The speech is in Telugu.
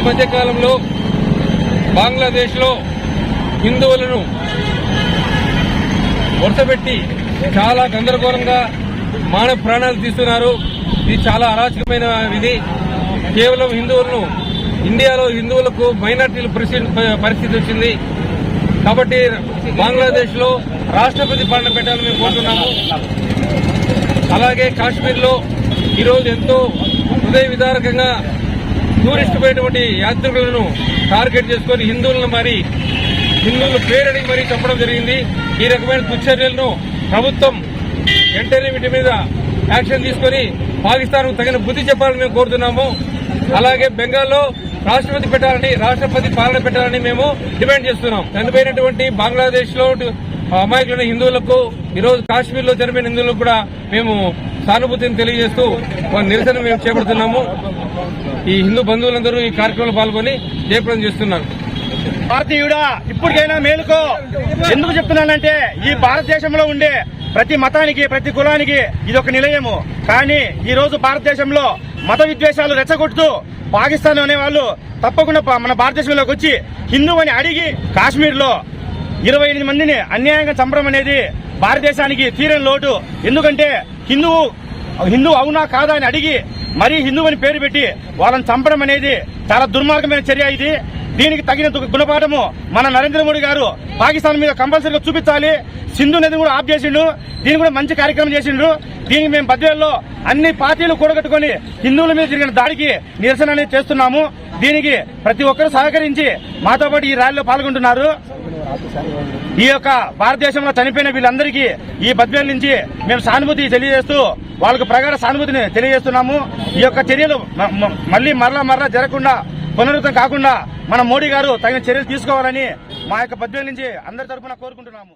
ఈ మధ్యకాలంలో బంగ్లాదేశ్లో హిందువులను వరుసపెట్టి చాలా గందరగోళంగా మానవ ప్రాణాలు తీస్తున్నారు. ఇది చాలా అరాచకమైన ఇది కేవలం హిందువులను ఇండియాలో హిందువులకు మైనార్టీల పరిస్థితి పరిస్థితి వచ్చింది. కాబట్టి బంగ్లాదేశ్లో రాష్ట్రపతి పాలన పెట్టాలని మేము కోరుతున్నాము. అలాగే కాశ్మీర్లో ఈరోజు ఎంతో హృదయ విదారకంగా టూరిస్ట్ పోయినటువంటి యాత్రికులను టార్గెట్ చేసుకొని హిందువులను మరి హిందువుల పేరని మరీ చంపడం జరిగింది. ఈ రకమైన దుశ్చర్యలను ప్రభుత్వం వెంటనే వీటి మీద యాక్షన్ తీసుకొని పాకిస్తాన్ తగిన బుద్ధి చెప్పాలని మేము కోరుతున్నాము. అలాగే బెంగాల్లో రాష్ట్రపతి పెట్టాలని రాష్ట్రపతి పాలన పెట్టాలని మేము డిమాండ్ చేస్తున్నాం. చనిపోయినటువంటి బంగ్లాదేశ్లో అమాయకులైన హిందువులకు ఈరోజు కాశ్మీర్లో చనిపోయిన హిందువులకు కూడా మేము సానుభూతిని తెలియజేస్తూ ఒక నిరసన మేము చేపడుతున్నాము. ఈ హిందూ బంధువులందరూ ఈ కార్యక్రమంలో పాల్గొని జయప్రదం చేస్తున్నారు. భారతీయుడా ఇప్పటికైనా మేలుకో. ఎందుకు చెప్తున్నానంటే ఈ భారతదేశంలో ఉండే ప్రతి మతానికి ప్రతి కులానికి ఇది ఒక నిలయము. కానీ ఈ రోజు భారతదేశంలో మత విద్వేషాలు రెచ్చగొడుతూ పాకిస్తాన్ అనే వాళ్ళు తప్పకుండా మన భారతదేశంలోకి వచ్చి హిందూ అని అడిగి కాశ్మీర్లో ఇరవై ఎనిమిది మందిని అన్యాయంగా చంపడం అనేది భారతదేశానికి తీరని లోటు. ఎందుకంటే హిందువు హిందూ అవునా కాదా అని అడిగి మరీ హిందూ అని పేరు పెట్టి వాళ్ళని చంపడం అనేది చాలా దుర్మార్గమైన చర్య ఇది. దీనికి తగిన దు- గుణపాఠము మన నరేంద్ర మోడీ గారు పాకిస్తాన్ మీద కంపల్సరీగా చూపించాలి. సింధు నది కూడా ఆఫ్ చేసిండు. దీని కూడా మంచి కార్యక్రమం చేసిండు. దీనికి మేము బద్వేల్లో అన్ని పార్టీలు కూడగట్టుకొని హిందువుల మీద జరిగిన దాడికి నిరసన అనేది చేస్తున్నాము. దీనికి ప్రతి ఒక్కరూ సహకరించి మాతో పాటు ఈ ర్యాలీలో పాల్గొంటున్నారు. ఈ యొక్క భారతదేశంలో చనిపోయిన వీళ్ళందరికీ ఈ బద్వేల నుంచి మేము సానుభూతి తెలియజేస్తూ వాళ్ళకు ప్రగాఢ సానుభూతిని తెలియజేస్తున్నాము. ఈ యొక్క చర్యలు మళ్ళీ మరలా మరలా జరగకుండా పునరుద్ధం కాకుండా మన మోడీ గారు తగిన చర్యలు తీసుకోవాలని మా యొక్క బద్వేల నుంచి అందరి తరఫున కోరుకుంటున్నాము.